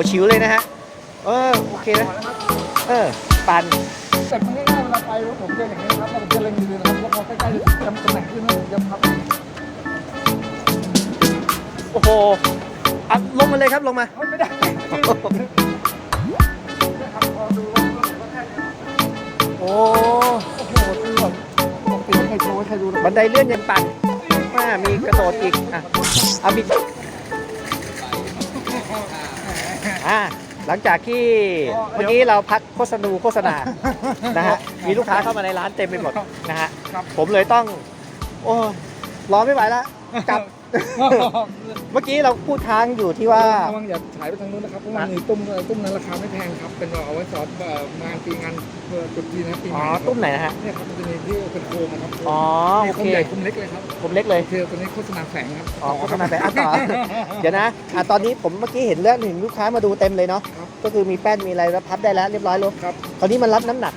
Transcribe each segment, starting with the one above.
โหชิวเลยนะฮะ เออ โอเคนะ เออ ปันแต่มันง่ายๆเวลาไปรถผมจะอย่างนี้ครับเราจะเล็งดีๆนะครับแล้วพอใกล้ๆจะจำตำแหน่งขึ้นนะผมจะพับโอ้โหอะลงมาเลยครับลงมาเฮ้ยไม่ได้นะครับพอดูรถรถก็แค่นี้โอ้โอ้โหคือแบบปกติไม่เคยโชว์ให้ใครดูนะบันไดเลื่อนยังปั่นอ่ามีกระโดดอีก อะเอาบิด อ่าหลังจากที่เมื่อกี้เราพักโฆษณาโฆษณานะฮะมีลูกค้าเข้ามาในร้านเต็มไปหมดนะฮะครับผมเลยต้อง โอ้ยรอไม่ไหวแล้วกลับ เมื่อกี้เราพูดค้างอยู่ที่ว่า ระวังอย่าฉายไปทางนู้นนะครับเพราะมันมีตุ้มตุ้มนั้นราคาไม่แพงครับ เป็นเอาไว้สอนเอ่องานปีงานเอ่อจุดจีนนะปีใหอ๋อม่ครับตุ้มไหนนะฮะ เนี่ยครับมันจะมีที่เป็นโคมนะครับอ๋อมีโอโคเค มใหญ่โคมเล็กเลยครับผมเล็กเลยโอเคตัวนี้โฆษณาแฝงครับอ๋อโฆษณาไปอะต่อ เดี๋ยวนะอะตอนนี้ผมเมื่อกี้เห็นเรื่องหนึ่งลูกค้ามาดูเต็มเลยเนาะครับก็คือมีแป้นมีอะไรแล้วพับได้แล้วเรียบร้อยแล้วครับตอนนี้มันรับน้ำหนัก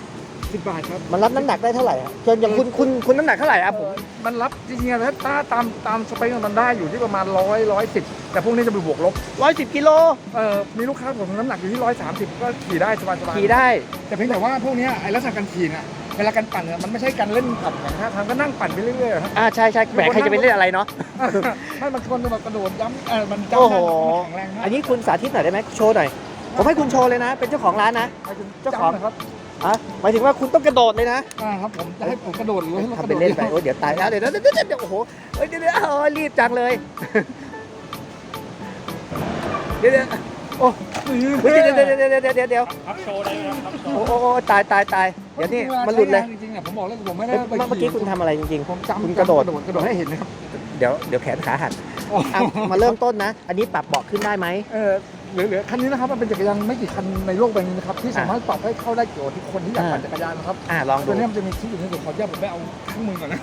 สิบบาทครับ มันรับน้ำหนักได้เท่าไหร่อะเชิญอย่างคุณคุณคุณน้ำหนักเท่าไหร่อะผมมันรับจริงๆแล้วถ้าตามตามสเปคของมันได้อยู่ที่ประมาณร้อยร้อยสิบแต่พวกนี้จะไปบวกลบร้อยสิบกิโลเอ่อมีลูกค้าผมน้ำหนักอยู่ที่ร้อยสามสิบก็ขี่ได้สบายๆขี่ได้ แต่เพียงแต่ว่าพวกเนี้ยไอ้ลักษณะการขี่เนี่ยเวลาการปั่นเนี่ยมันไม่ใช่การเล่นปั่นอย่างท่าทางก็นั่งปั่นไปเรื่อยๆอะครับ อ่าใช่ใช่แหมใครจะไปเล่นอะไรเนาะให้มันคนแบบกระโดดย้ำเออมันโอ้จำโหได้มันแข็งแรงมากอันนี้คุณสาธิตหน่อยได้ไหมโชว์หน่อยผมให้คุณโชว์เลยนะ เป็นเจ้าของร้านนะหมายถึงเจ้าของจำนะครับ อะหมายถึงว่าคุณต้องกระโดดเลยนะอ่าครับผมจะให้ผมกระโดดหรือให้เรากทำระเป็โดนดเล่นไปโอ้ยเดี๋ยวตายแล้วเดี๋ยวเดี๋ยวเดี๋ยวเดี๋ยวโอ้โหเอ้ยเดี๋ยวเดี๋ยวโอ้ยรีบจังเลย เดี๋ยวเดี๋ยวโอ้เดี๋ยวเดี๋ยวเดี๋ยวเดี๋ยวเดี๋ยวเดี๋ยวเดี๋ยวพับโชว์ได้ไหมครับพับโชว์โอ้โอ้โอ้ตายตายตายเดี๋ยวนี่มันหลุดเลยจริงๆอะผมบอกแล้วผมไม่ได้เอ้ยไปเมื่อกี้คุณทำอะไรจริงผมๆจำคุณกระโดดกระโดดกระโดดให้เห็นนะครับเดี๋ยวเดี๋ยวแขนขาหักอะมาเริ่มต้นนะ อันนี้ปรับเบาะขึ้นได้ไหม เออ เหลือๆคันนี้นะครับมันเป็นจักรยานไม่กี่คันในโลกใบนี้นะครับที่สามารถปรับให้เข้าได้เกี่ยวกับทุกคนที่อยากอ่าปั่นจักรยานนะครับอ่าลองดูตัวนี้มันจะมีที่อยู่ในส่วนขออนุญาตผมไปเอาเครื่องมือก่อนนะ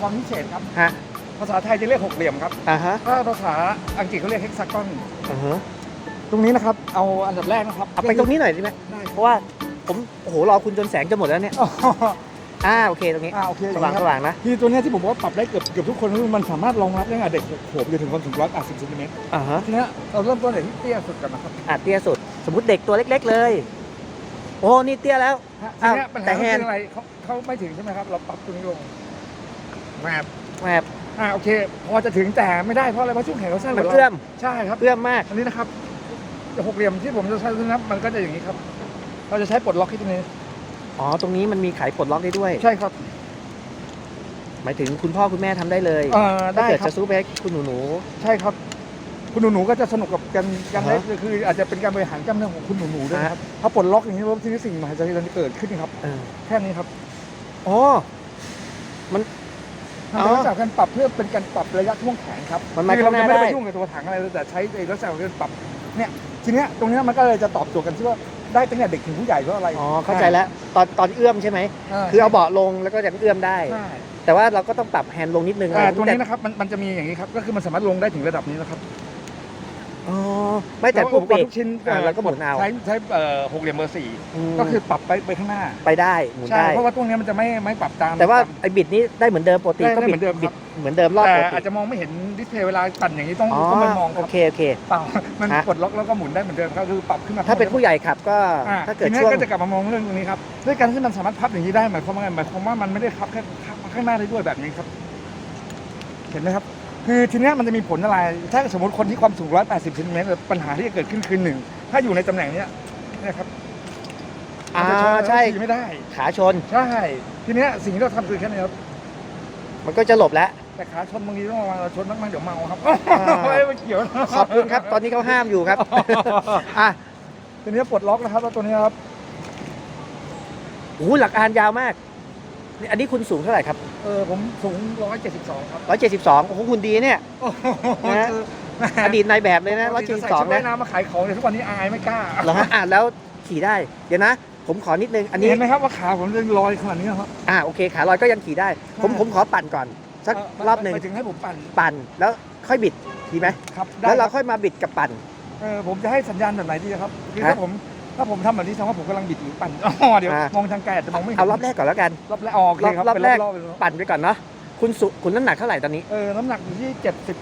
ความพิเศษครับ ฮะภาษาไทยจะเรียกหกเหลี่ยมครับ อ่าฮะถ้าภาษาอังกฤษเขาเรียกเฮกซากอนอ่าฮะตรงนี้นะครับ เอาอันดับแรกนะครับเอาไปตรงนี้หน่อยได้ไหมได้เพราะว่าผมโอ้โหรอคุณจนแสงจะหมดแล้วเนี่ยอ๋ออ่าโอเคตรงนี้อ่าโอเคสว่างสว่างนะคือตัวเนี้ยที่ผมบอกว่าปรับได้เกือบเกือบทุกคนคือมันสามารถรองรับได้ตั้งแต่เด็กโขบจนถึงคนสูงร้อยแปดสิบเซนติเมตรอ่าฮะทีเนี้ยเราเริ่มต้นจากที่เตี้ยสุดกันนะครับอะเตี้ยสุด สมมติเด็กตัวเล็ก ๆ เลย โอ้นี่เตี้ยแล้วทีอ้าวเนี้ยปัญแต่หาแฮคืนด์ออะไรเขาเขาไม่ถึงใช่ไหมครับ เราปรับตัวนี้ลง แมปแหมอ่าโอเค พอจะถึงแต่ไม่ได้เพราะอะไรเพราะช่วงแขนเขาสั้นมันกว่าเอื้อมใช่ครับเอื้อมมากอันนี้นะครับจะหกเหลี่ยมที่ผมจะใช้นะครับมันก็จะอย่างนี้ครับ เราจะใช้ปลดล็อกที่ตรงนี้อ๋อตรงนี้มันมีไขปลดล็อกได้ด้วย ใช่ครับ หมายถึงคุณพ่อคุณแม่ทำได้เลยเอ่อถ้าได้เกิดครัจะบซื้อไปให้คุณหนูหนูใช่ครับ คุณหนูๆก็จะสนุกกับการการอ่าเล่ฮะนคือ อาจจะเป็นการบริหารกล้ามเนื้อของคุณหนูๆด้วยนะครับพอปลดล็อกอย่างนี้รถที่นี่สิ่งมหัศจรรย์จะเกิดขึ้นครับเออแค่นี้ครับอ๋อ ทำอ๋เป็นอลักษณะการปรับเพื่อเป็นการปรับระยะท่วงแขนครับมันมาคือเราจะข้างหน้าไม่ได้ได้ ไปยุ่งกับตัวถังอะไรเลยแต่ใช้ในลักษณะของการปรับเนี่ยทีเนี้ยตรงเนี้ยมันก็เลยจะตอบโจทย์กันที่ว่าได้ตั้งแต่เด็กถึงผู้ใหญ่ก็อะไรอ๋อเข้าใจแล้วตอนตอนเอื้อมใช่ไหม คือเอาเบาะลงแล้วก็ยังเอื้อมได้ ใช่แต่ว่าเราก็ต้องปรับแฮนด์ลงนิดนึงอ่าอะไรตัวนี้นะครับมันมันจะมีอย่างนี้ครับก็คือมันสามารถลงได้ถึงระดับนี้นะครับ อ๋อไม่แต่พวกอุปเบกรรกณ์ทุกชิ้นอ่าเราก็หมุนเอา ใช้ใช้เอ่อหกเหลี่ยมเบอร์สี่มก็คือปรับไปไปข้างหน้าไปได้หมุนใช่ได้ เพราะว่าตรงเนี้ยมันจะไม่ไม่ปรับตาม แต่ว่าตมไอ้บิดนี้ได้เหมือนเดิมปกติได้ก็ได้บิเหมือนเดิมดบิดครับเหมือนเดิมรอบแต่ปกอาจติจะมองไม่เห็นดิสเพย์เวลาปั่นอย่างนี้ต้องอ๋อต้องมันมองคโอรับเคโอเค เปล่ามันฮะ กดล็อกแล้วก็หมุนได้เหมือนเดิมครับคือปรับขึ้นมาถ้าเป็นผู้ใหญ่ขับก็อ่ถ้าเกิดทีนี้ช่วง ก็จะกลับมามองเรื่องตรงนี้ครับด้วยการที่มันสามารถพับอย่างนี้ได้หมายความว่าไงหมายความว่ามันไม่ได้พับแค่ข้างหน้าได้ด้วยแบบนี้ครับ เห็นไหมครับ คือทีเนี้ยมันจะมีผลอะไร ถ้าสมมติคนที่ความสูง 180เซนติเมตรปัญหาที่จะเกิดขึ้นคือหนึ่ง ถ้าอยู่ในตำแหน่งเนี้ยเนี่ยครับอ่ามันจะชนใช่แล้วขี่ไม่ได้ ขาชนใช่ ทีเนี้ยสิ่งที่เราทำคือแค่นี้ครับ มันก็จะหลบแล้ว แต่ขาชนบางทีต้องระวังเราชนมากๆเดี๋ยวเมาครับอ่าไม่ไม่เกี่ยวขอบคุณครับ ตอนนี้เขาห้ามอยู่ครับ อะทีนี้ปลดล็อกนะครับแล้วตัวนี้ครับโอ้โหหลักอานยาวมาก นี่อันนี้คุณสูงเท่าไหร่ครับเออผมสูง 172 ครับ172โอ้โหคุณดีเนี่ย โอ้โหนะคืออดีตนายแบบเลยนะปกติจใส่ชุด172ว่านะยน้ำมาขายของแต่ทุกวันนี้อายไม่กล้าเหรอฮะอะแล้วขี่ได้ เดี๋ยวนะ ผมขอนิดนึง อันนี้ เห็นไหมครับว่าขาผมจะลอยขนาดนี้ครับ อ่า โอเค ขาลอยก็ยังขี่ได้ ผม ใช่ ผมขอปั่นก่อน สักรอบหนึ่งไปถึงให้ผมปั่นปั่น แล้วค่อยบิด ดีไหม ครับได้แล้วเราครับค่อยมาบิดกับปั่น เออผมจะให้สัญญาณแบบไหนดีครับคือฮะ ถ้าผม ถ้าผมทำแบบนี้แสดงว่าผมกำลังบิดหรือปั่นอ๋อเดี๋ยวอ่ามมองทางไกลอาจจะมองไม่เห็นเอารอบแรกก่อนแล้วกันรอบแรกออกเลยครับรอบเป็นแรกรอบๆเลยครับปั่นไปก่อนเนาะคุณสุคุณน้ำหนักเท่าไหร่ตอนนี้เออน้ำหนักอยู่ที่เจ็ดสิบ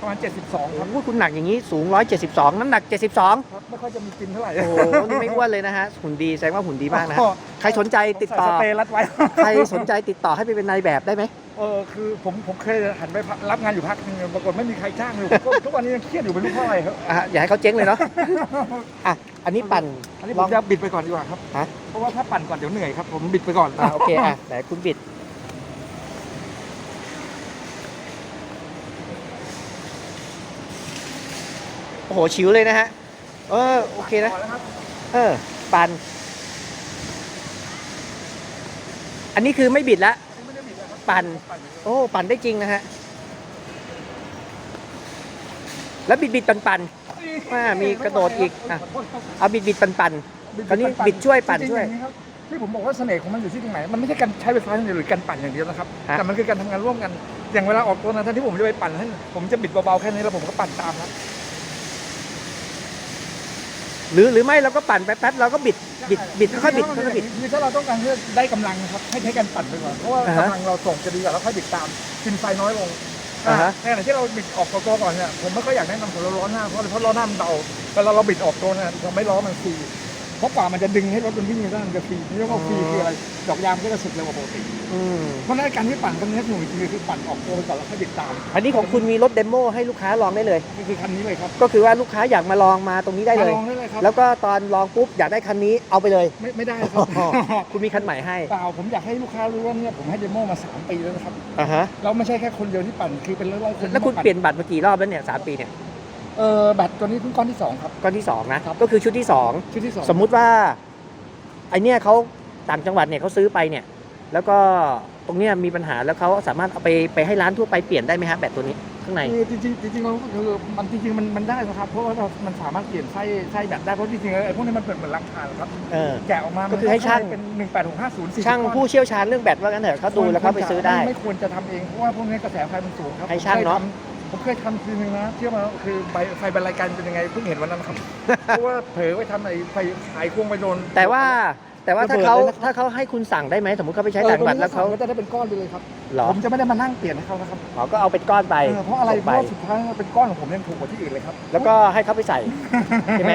ประมาณเจ็ดสิบสองครับโอ้โหคุณหนักอย่างนี้สูง 172 น้ำหนัก 72 ครับ ไม่ค่อยจะมีกินเท่าไหร่โอ้โหนี่ไม่อ้วนเลยนะฮะหุ่นดีแสดงว่าหุ่นดีมากนะอ๋อใครสนใจติดต่อใส่สเปรย์รัดไว้ ใครสนใจติดต่อให้ไปเป็นนายแบบได้ไหม เออคือผมผมเคยหันไปรับงานอยู่พักนึงปรากฏไม่มีใครจ้างเลยผมก็ ทุกวันนี้ยังเครียดอยู่ไม่รู้เพราะอะไรครับ อะอย่าให้เขาเจ๊งเลยเนาะ อะอันนี้ปั่นอันนี้ลผอมง จะบิดไปก่อนดีกว่าครับ ฮะ เพราะว่าถ้าปั่นก่อนเดี๋ยวเหนื่อยครับ ผมบิดไปก่อนอะโอเคอะไหนคุณบิด โอ้โห ชิวเลยนะฮะ เออ โอเคนะ พอแล้วครับเออ ปั่นอันนี้คือไม่บิดละ อันนี้ไม่ได้บิดนะครับปั่น ปั่นอยู่โอ้ ปั่นได้จริงนะฮะ แล้วบิดบิดปั่นปั่น อ่ามีกระโดดอีกอะขโทษครับเอาบิดบิดปั่นปั่นคราวนี้บิดช่วยปั่นช่วย จริงๆอางนี้ครับที่ผมบอกว่าเสน่ห์ของมันอยู่ที่ตรงไหน มันไม่ใช่การใช้ไฟฟ้าอย่างเดียวหรือการปั่นอย่างเดียวนะครับ ฮะ แต่มันคือการทำงานร่วมกัน อย่างเวลาออกตัวนะท่านที่ผมจะไปปั่นท่านผมจะบิดเบาๆแค่นี้แล้วผมก็ปั่นตามครับหรือหรือไม่เราก็ปั่นไปแป๊บเราก็บิดบิดบิดค่อยๆบิดค่อยๆบิด คือถ้าเราต้องการที่จะได้กำลังนะครับให้ใช้การปั่นไปก่อน เพราะว่าอ่าฮะ กำลังเราส่งจะดีกว่าแล้วค่อยบิดตามกินไฟน้อยลง อ่าฮะ ในขณะที่เราบิดออกตัวก่อนเนี่ยผมไม่ค่อยอยากแนะนำของเราล้อหน้าเพราะเพราะล้อหน้ามันเบาเวลาเราบิดออกตัวเนี่ยทำให้ล้อมันฟรี เพราะกว่ามันจะดึงให้รถมันวิ่งได้มันจะฟรีนี่เรียกว่าฟรีคืออะไรดอกยางมันก็จะสุดเร็วกว่าปกติอืมเพราะฉะนั้นการที่ปั่นตรงนี้หนูจริงๆคือปั่นออกตัวไปก่อนแล้วค่อยบิดตามอันนี้ของคุณมีรถเดโมให้ลูกค้าลองได้เลยนี่คือคันนี้เลยครับก็คือว่าลูกค้าอยากมาลองมาตรงนี้ได้เลย มาลองได้เลยครับแล้วก็ตอนลองปุ๊บอยากได้คันนี้เอาไปเลย ไม่ไม่ได้ครับคุณมีคันใหม่ให้เปล่าผมอยากให้ลูกค้ารู้ว่าเนี่ยผมให้เดโมมา 3 ปีแล้วนะครับอ่าฮะเราไม่ใช่แค่คนเดียวที่ปั่นคือเป็นร้อยๆคนแล้วคุณที่มาเปลี่ยนบัตรมากี่รอบแล้วเนี่ยสามปีเนี่ย เออแบตตัวนี้เพิ่งก้อนที่2ครับ ก้อนที่สองนะก็คือชุดที่สองชุดที่2สมมุติว่าไอเนี่ยเขาต่างจังหวัดเนี่ยเขาซื้อไปเนี่ย แล้วก็ตรงเนี้ยมีปัญหาแล้วเขาสามารถเอาไปไปให้ร้านทั่วไปเปลี่ยนได้ไหมฮะแบตตัวนี้ข้างใน คือจริงๆจริงๆเราก็คือมันจริงๆมันมันได้นะครับ เพราะว่าเรามันสามารถเปลี่ยนไส้ไส้แบตได้ เพราะจริงๆแล้วไอ้พวกนี้มันเป็นเหมือนราคาครับ เออ แกะออกมาก็คือให้ช่าง เป็น18650ช่างผู้เชี่ยวชาญเรื่องแบตว่ากันเถอะเขาดูแล้วเขาไปซื้อได้ ไม่ควรจะทำเอง เพราะว่าพวกนี้กระแสไฟมันสูงครับให้ช่างเนอะผม เคยทำทีนึงนะเชื่อไหมาคือใบไฟบรรลัยการเป็นยังไงเพิ่งเห็นวันนั้นครับ เพราะว่าเผลอไปทำไอ้ไฟขายควงไปโดนแต่ว่าแต่ว่าถ้าระเบิดเขาเลยนะครับถ้าเขาให้คุณสั่งได้ไหมสมมติเขาไปใช้ต่างจังหวัดแล้วเขาก็จะได้เป็นก้อนไปเลยครับเหรอ ผมจะไม่ได้มานั่งเปลี่ยนให้เขานะครับเขาก็เอาเป็นก้อนไปเออเพราะอะไรส่งเพไป ราะว่าสุดท้ายเป็นก้อนของผมยังถูกกว่าที่อื่นเลยครับแล้วก็ให้เขาไปใส่ ใช่ไหม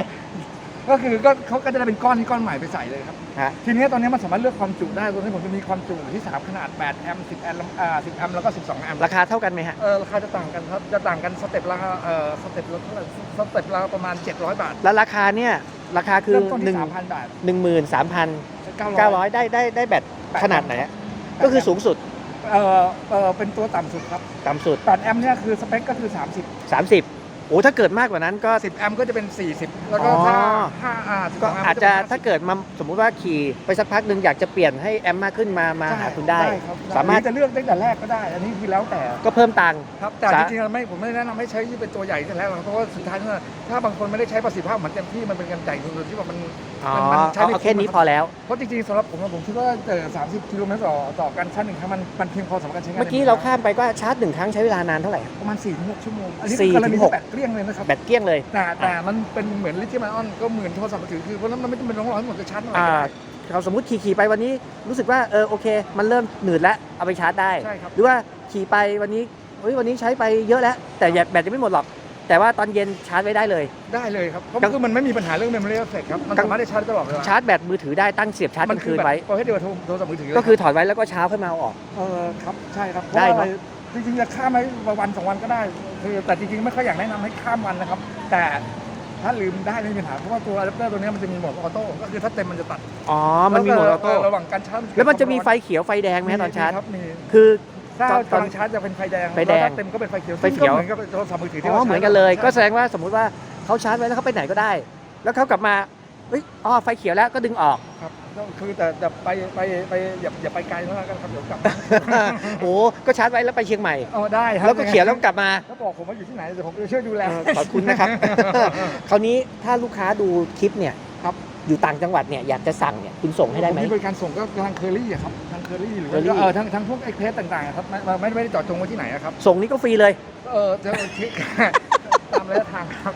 ก็คือก็เขาก็จะได้เป็นก้อนที่ก้อนใหม่ไปใส่เลยครับ ฮะ ทีนี้ตอนนี้มันสามารถเลือกความจุได้ตอนนี้ผมจะมีความจุอยู่ที่ 3 ขนาด 8 แอมป์10 แอมป์อ่า10 แอมป์แล้วก็ 12 แอมป์ราคาเท่ากันไหมฮะ เออราคาจะต่างกันครับ จะต่างกันสเต็ปละเอ่อสเต็ปละเท่าไหร่สเต็ปละประมาณ 700 บาท แล้วราคาเนี่ย ราคาคือเริ่มต้นหนึ่ที่ง3,000 บาทหนึ่งหมื่นสามพัน900เก้าร้อยได้ได้ได้แบตขนาดไหนฮะก็คือสูงสุดเออเออเป็นตัวต่ำสุดครับ ต่ำสุด8แอมป์เนี่ยคือสเปคก็คือ 30 30โอ้ถ้าเกิดมากกว่านั้นก็ 10 แอมป์ก็จะเป็น 40 แล้วก็อ๋อถ้าถ้าอ่า12ก็แมป์อาจจะเป็นถ้าเกิดมาสมมุติว่าขี่ไปสักพักหนึ่งอยากจะเปลี่ยนให้แอมป์มากขึ้นมามาหาคุณได้ ครับสามารถหอจะเลือกตั้งแต่แรกก็ได้ อันนี้คือแล้วแต่ ก็เพิ่มตังค์ ครับแต่สา จริงๆไม่ผมไม่แนะนำให้ใช้ที่เป็นตัวใหญ่แต่แรกหรอกเพราะว่าสุดท้ายเนี่ยถ้าบางคนไม่ได้ใช้ประสิทธิภาพเหมือนเต็มที่มันเป็นการใหญ่โดยที่ว่ามัน อ๋อมันมันใช้เอาไม่เอาแค่คุ้มนี้นะครับพอแล้ว เพราะจริงๆสำหรับผมอะผมคิดว่าเออ30กิโลเมตรต่อต่อการชาร์จหนึ่งครั้งมันมันเพียงพอสำหรับการใช้งานเมื่อกี้เราข้ามไปก็ชาร์จหนึ่งครั้งใช้เวลานานเท่าไหร่ ประมาณ4-6ถึงชั่วโมงอันนี้สี่คือกรถึณีงหก แบตเกลี้ยงเลยนะครับแบตเกลี้ยงเลย แต่แต่มันเป็นเหมือนลิเธียมไอออนก็เหมือนโทรศัพท์มือถือคือเพราะฉะนั้นมันไม่จำเป็นต้องรอให้หมดจะชาร์จเมื่อไรอ่าเราสมมติขี่ขี่ไปวันนี้รู้สึกว่าเออโอเค มันเริ่มหนืดแล้วเอาไปชาร์จได้ ใช่ครับหรือว่าขี่ไปวันนี้เฮ้ยวันนี้ใช้ไปเยอะแล้ว แต่แบตยังไม่หมดหรอก แต่ว่าตอนเย็นชาร์จไว้ได้เลย ได้เลยครับเพราะกลางคือมันไม่มีปัญหาเรื่องเมมโมรี่เอฟเฟกครับมันสามารถได้ชาร์จตลอดเวลาชาร์จแบตมือถือได้ตั้งเสียบชาร์จกลางคืนไว้ประเภทเดียวกับโทรศัพท์มือถือก็คือถอดไว้แล้วก็เช้าค่อยมาเอาออกเออครับใช่ครับได้เพราะว่าเนอะ จริงๆจะข้ามไปวันสองวันก็ได้คือแต่จริงๆไม่ค่อยอยากแนะนำให้ข้ามวันนะครับ แต่ถ้าลืมได้ไม่มีปัญหาเพราะว่าตัวอะแดปเตอร์ตัวเนี้ยมันจะมีโหมดออโต้ก็คือถ้าเต็มมันจะตัดอ๋อ มันมีโหมดออโต้ ระหว่างการชาร์จแล้วมันจะมีไฟเขียวไฟแดงไหมตอนชาร์จ ครับมีคือถ้าตอนตอนกำลังชาร์จจะเป็นไฟแดงไฟแดงล้วถ้าเต็มก็เป็นไฟเขียวไฟเขียว ซึ่งก็เหมือนกับโทรศัพท์มือถือที่อ๋อ ราเหมือนกันเลย ก็แสใช่ดงว่าสมมุติว่าเขาชาร์จไว้แล้วเขาไปไหนก็ได้ แล้วเขากลับมาเฮ้ยอ๋อ ไฟเขียวแล้วก็ดึงออก ครับ ก็คือแต่แต่ไปไปไปอย่าอย่าไปไกลแล้วกันครับเดี๋ยวกลับโอ้ก็ชาร์จไว้แล้วไปเชียงใหม่ เอาได้ครับแล้วก็เขียวแล้วกลับมาถ้าบอกผมว่าอยู่ที่ไหนเดี๋ยวผมจะช่วยดูแลเออขอบคุณนะครับ คราวนี้ถ้าลูกค้าดูคลิปเนี่ยครับ อยู่ต่างจังหวัดเนี่ยอยากจะสั่งเนี่ยคุณส่งให้ได้ไหมผมีบริการส่งก็ทางเคอรี่อะครับทางเคอรี่หรือ Curly ว่าเออทางทางพวกไอ้เพจต่างๆอะครับไม่ไม่ไม่ได้เจอดจงไว้ที่ไหนอะครับ ส่งนี่ก็ฟรีเลย เออจะคิด ตามระยะทางครับ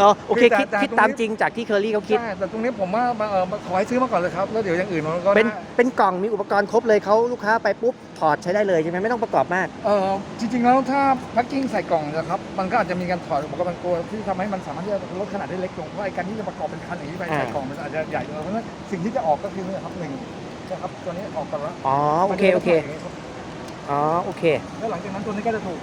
อ๋อโอเคคือแต่คิดแต่คิดตรงนี้ ตามจริงจากที่เคอรี่เขาคิด ใช่แต่ตรงนี้ผมว่าเออขอให้ซื้อมาก่อนเลยครับ แล้วเดี๋ยวอย่างอื่นมันก็เป็นน่าเป็นกล่องมีอุปกรณ์ครบเลยเขาลูกค้าไปปุ๊บถอดใช้ได้เลยใช่ไหมไม่ต้องประกอบมาก เออจริง ๆ แล้วถ้าแพ็กกิ้งใส่กล่องนะครับ มันก็อาจจะมีการถอดอุปกรณ์บางตัวที่ทำให้มันสามารถที่จะลดขนาดได้เล็กลง เพราะไอ้การที่จะประกอบเป็นคันอย่างนี้ไปอ่า ใส่กล่องมันอาจจะใหญ่เกินเพราะฉะนั้นสิ่งที่จะออกก็คือนี่ครับหนึ่งนะครับตัวนี้ออกก่อนแล้วอ๋อโอเคโอเค มันจะได้ถดย่างนี้รับอ๋อโอเค แล้วหลังจากนั้นตัวนี้ก็จะถูก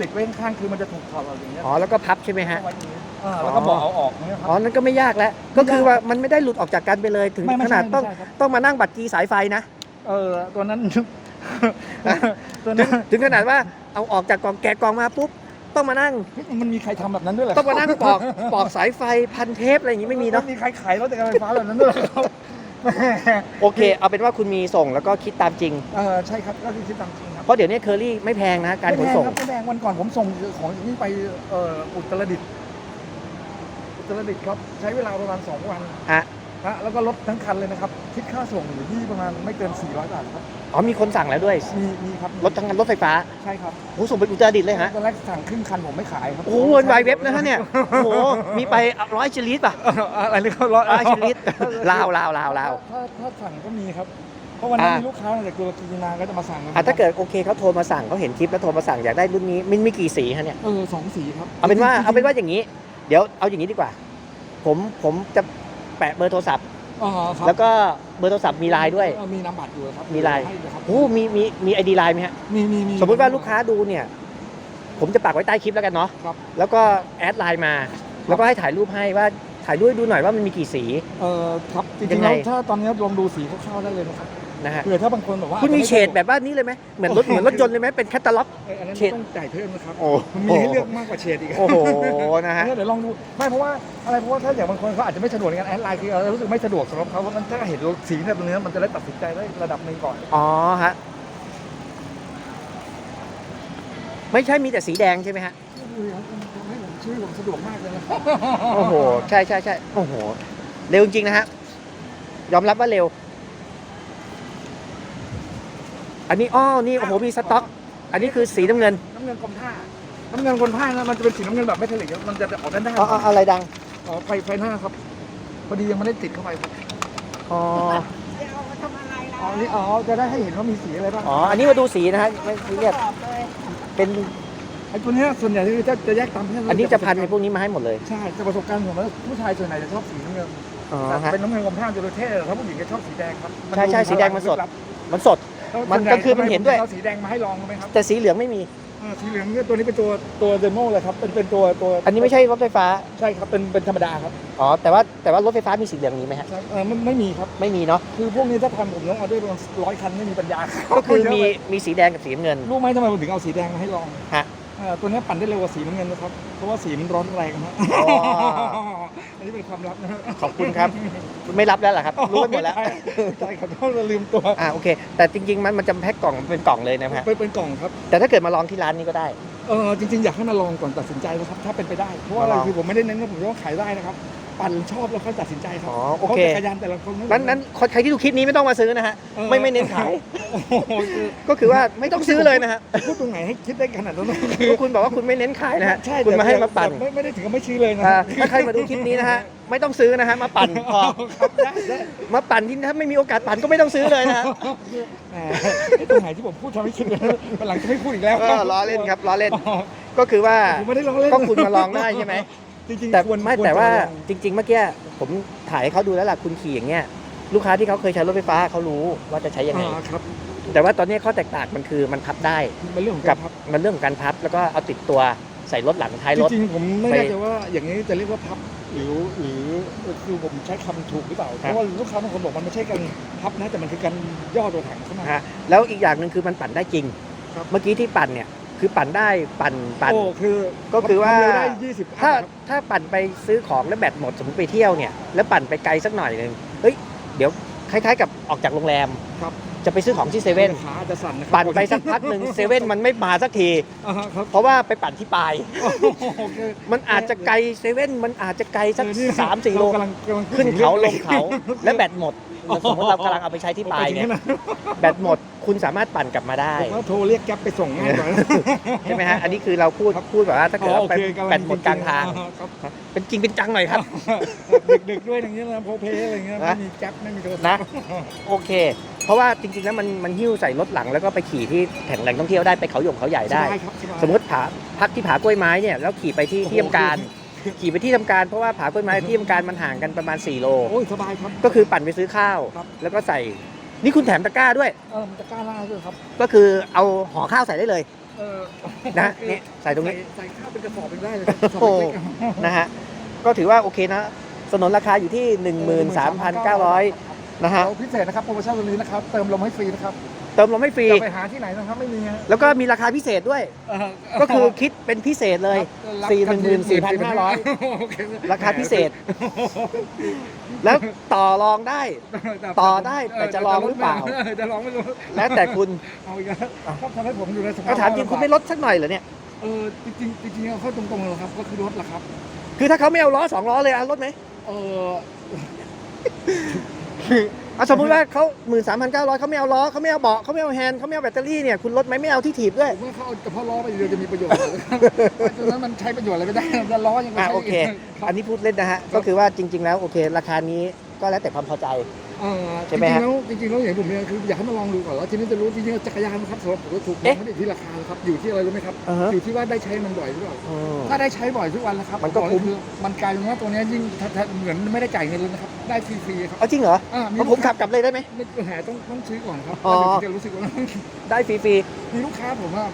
ติดไว้ข้างๆคือมันจะถูกถอดออกอย่างเงี้ยอ๋อแล้วก็พับใช่ไหมฮะ เอาไว้อย่างนี้อ่าแล้วก็บอกเอาออกเนี่ยคอ๋อรับ นั่นก็ไม่ยากแล้ว ก็คือว่ามันไม่ได้หลุดออกจากกันไปเลยถึงไม่ไม่ขนาดใช่ต้องไม่ใช่ครับ ต้องมานั่งบัตรกีสายไฟนะ เออตัวนั้น ตัวนั้นถึงขนาดว่าเอาออกจากกล่องแกะกล่องมาปุ๊บต้องมานั่ง เฮ้ยมันมีใครทำแบบนั้นด้วยเหรอต้องมานั่งปอกปอกสายไฟพันเทปอะไรอย่างนี้ไม่มีเนาะมีใครขายรถจักรยานไฟฟ้าแบบนั้นด้วยเหรอครับโอเค เอาเป็นว่าคุณมีส่งแล้วก็คิดตามจริง เออใช่ครับก็คือคิดตามจริงครับ เพราะเดี๋ยวนี้เคอรี่ไม่แพงนะ การขนส่ง ไม่แพงครับไม่แพงวันก่อนผมส่งของจากนี่ไปเอ่ออุตรดิตถ์อุตรดิตถ์ครับ ใช้เวลาประมาณสองวันฮะฮะแล้วก็รถทั้งคันเลยนะครับ คิดค่าส่งอยู่ที่ประมาณไม่เกิน 400 บาทครับ อ๋อมีคนสั่งแล้วด้วย มีมีครับมีรถทั้งนั้นรถไฟฟ้าใช่ครับโอ้ส่งไปอุตรดิตถ์เลยฮะ ตอนแรกสั่งครึ่งคันผมไม่ขายครับโอ้เวิร์นไวเว็บนะฮะเนี่ย โอ้โห มีไปร้อยชลิตป่ะเอ่ออะไรนี่เขาร้อยร้อยชลิตลาวลาวลาวลาวถ้าถ้าสั่งก็มีครับเพ ราะวันนั้นอ่ามีมีลูกค้าจากตัวกีนาก็จะมาสั่งอะถ้าเกิดโอเคเขาโทรมาสั่งเขาเห็นคลิปแล้วโทรมาสั่งอยากได้รุ่นนี้มันมีกี่สีฮะเนี่ยเออสองสีครับเอาเป็นว่าจริงๆเอาเป็นว่าอย่างนี้ เดี๋ยวเอาอย่างนี้ดีกว่า ผมผมจะแปะเบอร์โทรศัพท์ อ๋อครับแล้วก็เบอร์โทรศัพท์มีไลน์ด้วย เออมีนามบัตรอยู่ครับมีไลน์ ให้เลยครับโอ้มีมีมีไอดีไลน์ไหมฮะมีมีมีสมมติว่าลูกค้าดูเนี่ย ผมจะปักไว้ใต้คลิปแล้วกันเนาะครับแล้วก็แอดไลน์มา แล้วก็ให้ถ่ายรูปให้ว่าถ่ายรูปให้ดูหน่อยว่ามันมีกี่สี เออครับจยัริงงๆไง แล้วถ้าตอนนี้ลองดูสีคร่าวๆได้เลยนะครับ นะฮะเผื่อถ้าบางคนแบบว่าคุณมีอาจเฉจะไดแบบว่านี้เลยไหมเหมือนรถเหมือนรถยนต์เลยไหมเป็นแคตตาล็อก เอออันนั้นเฉด ต้องจ่ายเพิ่มนะครับโอ้มันมีให้เลือกมากกว่าเฉดอีก โอ้โหนะฮะ เนี่ยเดี๋ยวลองดูไม่เพราะว่าอะไรเพราะว่าถ้าอย่างบางคนเขาอาจจะไม่สะดวกในการแอดไลน์คือเรารู้สึกไม่สะดวกสำหรับเขาเพราะฉะนั้นถ้าเห็นสีแบบนี้มันจะได้ตัดสินใจได้ระดับหนึ่งก่อนอ๋อฮะ ไม่ใช่มีแต่สีแดงใช่ไหมฮะ ให้ผมชื่อผมสะดวกมากเลยนะโอ้โห ใช่ใช่ใช่โอ้โห เร็วจริงๆนะฮะ ยอมรับว่าเร็ว อันนี้อ้อนี่โอ้โหมีสต็อก อันนี้คือสีน้ำเงินน้ำเงินกรมท่าน้ำเงินกรมท่านะมันจะเป็นสีน้ำเงินแบบไม่ทะเลมันจะออกด้านหน้าอ๋ออ๋ออะไรดังอ๋อไฟไฟหน้าครับพอดียังไม่ได้ติดเข้าไปครับอ๋อจะเอามาทำอะไรล่ะอ๋อนี่อ๋อจะได้ให้เห็นว่ามีสีอะไรบ้างอ๋ออันนี้มาดูสีนะฮะไม่ซีเรียสตอบเลยเป็นไอ้ตัวเนี้ยส่วนใหญ่คือจะจะแยกตามเพศอันนี้จะพันในพวกนี้มาให้หมดเลยใช่แต่ประสบการณ์ผมว่าผู้ชายส่วนใหญ่จะชอบสีน้ำเงินอ๋อแต่ฮะเป็นน้ำเงินกรมท่าจระเข้แต่ถ้าผู้หญิงจะชอบสีแดงครับใช่ใช่สีแดงมันสด มันสดแล้ว มันส่วใหญ่ก็คือมันเห็นด้วย เอาสีแดงมาให้ลองไหมครับแต่สีเหลืองไม่มีอ่าสีเหลืองเนี่ยตัวนี้เป็นตัวตัวเดโมเลยครับเป็นเป็นตัวตัวอันนี้ไม่ใช่รถไฟฟ้า ใช่ครับเป็นเป็นธรรมดาครับอ๋อ แต่ว่าแต่ว่ารถไฟฟ้ามีสีเหลืองนี้ไหมฮะ ใช่เออไม่ไม่มีครับ ไม่มีเนาะ คือพวกนี้ถ้าทำผมต้องเอาด้วยประมาณร้อยคันไม่มีปัญญาก็คือมีเยะไปมีสีแดงกับสีน้ำเงิน รู้ไหมทำไมผมถึงเอาสีแดงมาให้ลอง ฮะเอ่อตัวนี้ปั่นได้เร็วกว่าสีน้ำเงินนะครับ เพราะว่าสีมันร้อนแรงนะอ๋อ อันนี้เป็นความลับนะขอบคุณครับไม่รับแล้วเหรอครับ รู้ไปหมดแล้ว ใช่ครับต้องลืมตัวอ่าโอเค แต่จริง ๆ มันมันจะแพ็คกล่องเป็นกล่องเลยนะฮะเป็นเป็นกล่องครับ แต่ถ้าเกิดมาลองที่ร้านนี้ก็ได้ เออจริงๆ อยากให้มาลองก่อนตัดสินใจนะครับ ถ้าเป็นไปได้ เพราะว่าอะไรมาลอง คือผมไม่ได้เน้นว่าผมจะว่าขายได้นะครับ ปั่นชอบแล้วค่อยตัดสินใจครับอ๋อโอเค พราะจักรยานแต่ละคนไม่นั้นนั้นคนใครที่ดูคลิปนี้ไม่ต้องมาซื้อนะฮะ เออ ไม่ไม่เน้นขาย โอ้โหคือก็คือว่าไม่ต้องซื้อเลยนะฮะพูดตรงไหนให้คิดได้ขนาดนั้นนะเพราะคุณบอกว่าคุณไม่เน้นขายนะฮะ ใช่คุณแต่มาให้มาปั่นแต่ไม่ไม่ได้ถึงกับไม่ชี้เลยนะอ่าถ้าใครมาดูคลิปนี้นะฮะ ไม่ต้องซื้อนะฮะ มาปั่นพอครับได้ได้มาปั่นที่ถ้าไม่มีโอกาสปั่นก็ไม่ต้องซื้อเลยนะฮะแหมไอ้ตรงไหนที่ผมพูดทำให้คิดเลยวันหลังจะไม่พูดอีกแล้วเออล้อเล่นครับล้อเล่นอ๋อก็คือว่า ผมไม่ได้ล้อเล่นก็คุณมาลองได้ใช่ไหม จริงๆแต่ควรไม่ควรแต่ว่าจะลองจริง ๆ เมื่อกี้ผมถ่ายให้เขาดูแล้วล่ะคุณขี่อย่างเงี้ยลูกค้าที่เขาเคยใช้รถไฟฟ้าเขารู้ว่าจะใช้ยังไง อ่าครับแต่ว่าตอนนี้ข้อแตกต่างมันคือมันพับได้เป็นเรื่องของกักาบรพับมันเรื่องของการพับแล้วก็เอาติดตัวใส่รถหลังท้ายจรถริงๆผมไม่ไปแน่ใจว่าอย่างนี้จะเรียกว่าพับหรือหรือคือผมใช้คำถูกหรือเปล่าคเพรับ ราะว่าลูกค้าบางคนบอกมันไม่ใช่การพับนะแต่มันคือการย่อตัวถังเข้ามา ฮะแล้วอีกอย่างหนึ่งคือมันปั่นได้จริง ครับ เมื่อกี้ที่ปั่นเนี่ย คือปั่นได้ปั่นปั่น โอ้คือก็คือว่ามันเร็ได้ยี่สิบถ้าถ้าปั่นไปซื้อของแล้วแบตหมดสมมติไปเที่ยวเนี่ยแล้วปั่นไปไกลสักหน่อยหนึ่งเฮ้ยเดี๋ยวคล้ายๆกับออกจากโรงแรม ครับจะไปซื้อของที่เซเว่นขาอาจจะสั่นนะครัปั่นไปสักพักหนึ่งเซเว่นมันไม่มาสักที อ่าฮะครับเพราะว่าไปปั่นที่ปลาย โอเคมันอาจจะไกลเซเว่นมันอาจจะไกลสักเออนี่สามสี่โล เรกำลังกำลังขึ้นเขาลงเขา และแบตหมด สมมติเรากำลังเอาไปใช้ที่ปลายเนี่ยแบตหมดคุณสามารถปั่นกลับมาได้ผมว่าโทรเรียกแก๊ปไปส่งง่ายกว่าใช่ไหมฮะอันนี้คือเราพูดพูดแบบว่าถ้าเกิดอ๋อว่าโอเคกำลังแบตหมดกลางทางอ่ครับเป็นจริงเป็นจังหน่อยครับดึกๆด้วยอย่างเงี้ยนะโพเพอะไรเงี้ยนะไม่มีแก๊ปไม่มีโทรศัพท์นะโอเค เพราะว่าจริงๆแล้วมันมันหิ้วใส่รถหลังแล้วก็ไปขี่ที่แห่งแหล่งท่องเที่ยวได้ไปเขาหยงเขาใหญ่ได้สบายครับสบายสมมติผาพักที่ผากล้วยไม้เนี่ยแล้วขี่ไปที่โอ้โหที่ทำการ ขี่ไปที่ทำการเพราะว่าผากล้วยไม้ที่ทำการมันห่างกันประมาณ 4 โล โอ้ยสบายครับ ก็คือปั่นไปซื้อข้าว ครับ แล้วก็ใส่นี่คุณแถมตะกร้าด้วย เออมันจะกล้าล่าด้วยครับก็คือเอาห่อข้าวใส่ได้เลยเออนะโอเคนี่ใส่ตรงนี้ใส่ข้าวเป็นกระสอบเป็นได้เลยครับกระสอบโอ้โหเล็กๆนะฮะก็ถือว่าโอเคนะ สนนราคาอยู่ที่ 13,900 นะฮะ เราพิเศษนะครับโปรโมชั่นวันนี้นะครับ เติมลมให้ฟรีนะครับ เติมลมไม่ฟรี จะไปหาที่ไหนนะครับไม่มีฮะแล้วก็มีราคาพิเศษด้วย เออก็คือคิดเป็นพิเศษเลย รับสี่หกันึ่งหมื่นที4,500โอเคราคาพิเศษ แล้วต่อรองได้ ต่อได้แต่จะลองหรือเปล่า จะลองไม่รู้แล้วแต่คุณเอาอีกแล้วครับทำให้ผมอยู่ในสภาก็พถามจริงคุณไม่ลดสักหน่อยเหรอเนี่ย เออจริงๆจริงๆเอาเข้าตรงๆเลยครับก็คือรถแหละครับ คือถ้าเขาไม่เอาล้อสองล้อเลยอะลดไหม เออ เอาสมมติว่าเขาหมื่นสามพันเก้าร้อยเขาไม่เอาล้อเขาไม่เอาเบาะเขาไม่เอาแฮนด์เขาไม่เอาแบตเตอรี่เนี่ยคุณลดไหมไม่เอาที่ถีบด้วยผมว่าเขาเอาเฉพาะล้อไปเดียวจะมีประโยชน์เลยครับเพราะฉะนั้นมันใช้ประโยชน์อะไรไม่ได้แล้วล้อยังไม่อะใช้โอเคครับอันนี้พูดเล่นนะฮะ ก็คือว่าจริง ๆ แล้วโอเค ราคานี้ก็แล้วแต่ความพอใจ เอ่อใช่จไหมริงฮะๆแล้วจริงๆแล้วอย่างผมเนี่ยคืออยากให้มาลองดูก่อนแล้วทีนี้จะรู้จริงๆจักรยานนะครับสำหรับผมก็ถูกมอเอ๊ะงไม่ได้อยู่ที่ราคานะครับอยู่ที่อะไรรู้ไหมครับอ่าฮะ อยู่ที่ว่าได้ใช้มันบ่อยหรือเปล่าอืม ถ้าได้ใช้บ่อยทุกวันแล้วครับมันก็คุ้มอมันกลายเป็นว่าตัวเนี้ยยิ่งถ้าๆเหมือนไม่ได้จ่ายเงินเลยนะครับได้ฟรีๆครับเอาจริงเหรออ่าเอาผมขับกลับเลยได้ไหม ไม่ปัญหาต้องต้องซื้อก่อนครับอ๋อ แล้วเดี๋ยวจะรู้สึกว่า ได้ฟรี มีลูกค้าผมว่า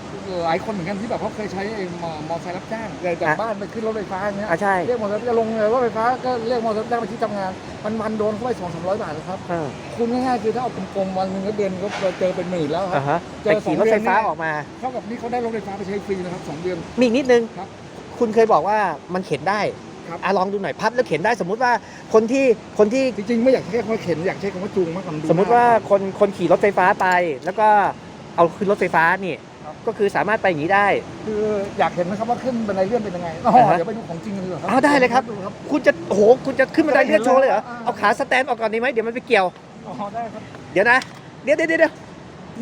หลายคนเหมือนกันที่แบบเขาเคยใช้ไอ้มอมอไซค์รับจ้างเลยจากอะบ้านไปขึ้นรถไฟฟ้าอย่างเงี้ยๆอะใช่ เรียกมอเตอร์ไซค์จะลงเลยรถไฟฟ้าก็เรียกมอเตอร์ไซค์รับจ้างไปที่ทำงานมันวันๆโดนเข้าไปสองสามร้อยบาทนะครับอ่าคุณง่ายๆคือถ้าเอากลมๆวันหนึ่งก็เดือนก็เจอเป็นหมื่นแล้วคอ่ารับ ฮะเจอไปขี่รถไฟฟ้าสองเดือนเนี่ย ออกมา เท่ากับนี่เขาได้รถไฟฟ้าไปใช้ฟรีนะครับสองเดือน มีอีกนิดนึง ครับคุณเคยบอกว่ามันเข็นได้ครับ อะลองดูหน่อยพับแล้วเข็นได้สมมุติว่าคนที่คนที่จริงๆไม่อยากใช้คำว่าเข็นอยากใช้คำว่าจูงมากกว่าดูสมมุติว่าน่รักคนคนขี่รถไฟฟ้าไป แล้วก็ เอาขึ้นรถไฟฟ้านี่ ครับ ก็คือสามารถไปอย่างนี้ได้ คืออยากเห็นนะครับว่าขึ้นบันไดเลื่อนเป็นยังไงอ๋ออ่าฮะ เดี๋ยวไปดูของจริงกันดีกว่าครัอ้าวได้เลยครับ ดูครับ คุณจะโอ้โหคุณจะขึ้นบันไดเลื่อนโชว์เลยเหรออ่าเอาขาสแตนออกก่อนดีไหมเดี๋ยวมันไปเกี่ยว อ๋อได้ครับ เดี๋ยวนะ เดี๋ยวเดี๋ยวเดี๋ยวเดี๋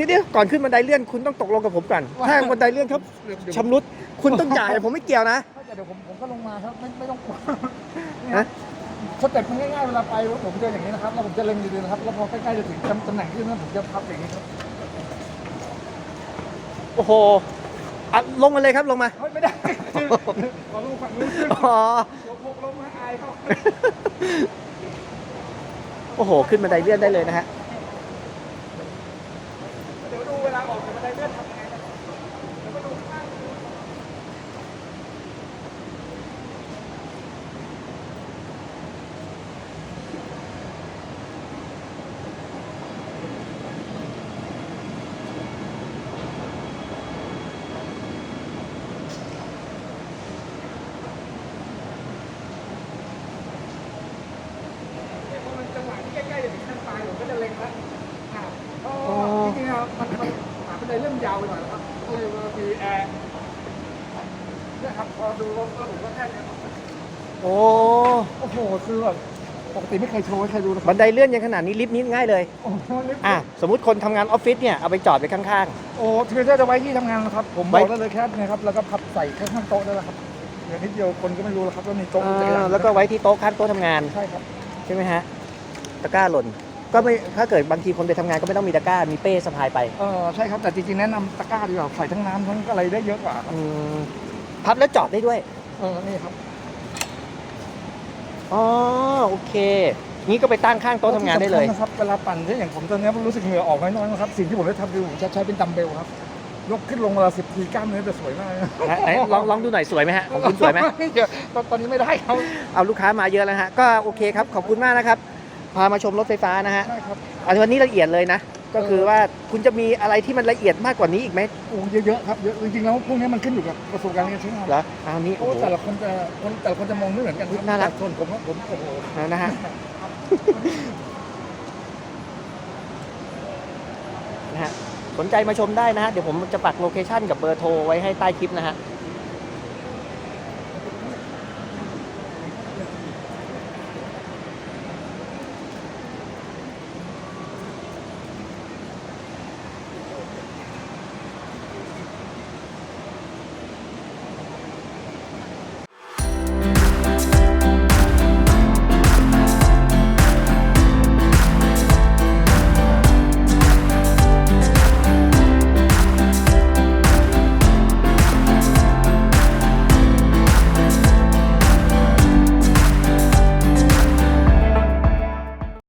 ยวเดี๋ยวก่อนขึ้นบันไดเลื่อนคุณต้องตกลงกับผมก่อนว่าถ้าบันไดเลื่อนเขาเดี๋ยวเดี๋ยวชำรุดคุณต้องจ่ายผมไม่เกี่ยวนะ เดี๋ยวผมผมก็ลงมาครับไม่ไม่ต้องกลัวนี่ฮะ สเต็ปมันง่ายๆเวลาไปผมเจออย่างนี้นะครับแล้วผมจะเล็งดีๆนะครับแล้วพอใกล้ๆจะถึงตำแหน่งที่นั่นผมจะพับอย่างนี้ครับ โอ้โหอะลงมาเลยครับลงมาเฮ้ยไม่ได้คือขอลงฝั่งนู้นขึ้นอ๋อหัวโขกลงมาอายเขาโอ้โห ขึ้นบันไดเลื่อนได้เลยนะฮะ เดี๋ยวดูเวลาออกจากบันไดเลื่อนทำยังไงนะครับ เนี่ยพอมันจังหวะที่ใกล้ๆจะถึงขั้นปลายผมก็จะเล็งแล้วอ่าเพราะ อ๋อ จริงๆอะมันมัน หาบันไดเริ่มยาวไปหน่อยนะครับก็เลยว่ามีแอร์เนี่ยครับพอดูรถก็ผมก็แค่เนี้ยครับโอ้โอ้โหคือแบบปกติไม่เคยโชว์ให้ใครดูนะครับันไดเลื่อนยังขนาดนี้ลิฟต์นี้ง่ายเลยโอ้โหลิฟต์อะสมมุติคนทำงานออฟฟิศเนี่ยเอาไปจอดไว้ข้างโอ้คือถ้าจะไว้ที่ทำงานนะครับ ผมบไว้อกได้เลยแค่นี้ครับ แล้วก็พับใส่ข้างๆโต๊ะได้แล้วครับเดี๋ยวนิดเดียวคนก็ไม่รู้แล้วครับว่ามีๆโต๊ะจักรยานแล้วก็ไว้ที่โต๊ะข้างโต๊ะทำงาน ใช่ครับ ใช่ไหมฮะตะกร้าหล่น ก็ไม่ถ้าเกิดบางทีคนไปทำงานก็ไม่ต้องมีตะกร้ามีเป้สะพายไปเออใช่ครับแต่จริงๆแนะนำตะกร้าดีกว่าใส่ทั้งน้ำทั้งอะไรได้เยอะกว่าครับอืมพับแล้วจอดได้ด้วย เออนี่ครับอ๋อโอเค งี้ก็ไปตั้งข้างโต๊ะทำงานได้เลย ที่สำคัญนะครับเวลาปั่นที่อย่างผมตอนนี้รู้สึกเหงื่อออกน้อยๆนะครับสิ่งที่ผมได้ทำคือผมจะใช้เป็นดัมเบลครับยกขึ้นลงเวลาสิบทีกล้ามเนื้อจะสวยมากไหนไหนลองลองดูหน่อยสวยไหมฮะของคุณสวยไหม เดี๋ยวตอนตอนนี้ไม่ได้ครับ เอาลูกค้ามาเยอะแล้วฮะ ก็โอเคครับ ขอบคุณมากนะครับ พามาชมรถไฟฟ้านะฮะใช่ครับอันวันนี้ละเอียดเลยนะ ก็คือว่าคุณจะมีอะไรที่มันละเอียดมากกว่านี้อีกไหมโอ้เยอะๆครับเยอะจริงๆแล้วพวกนี้มันขึ้นอยู่กับประสบการณ์การใช้งานเหรอเอานี่โอ้โอ้โห แต่ละคนจะคนแต่ละคนจะมองไม่เหมือนกันครับน่ารัก แต่ส่วนผมว่าผมโอ้โหนะฮะสนใจมาชมได้นะฮะ เดี๋ยวผมจะปักโลเคชั่นกับเบอร์โทรไว้ให้ใต้คลิปนะฮะ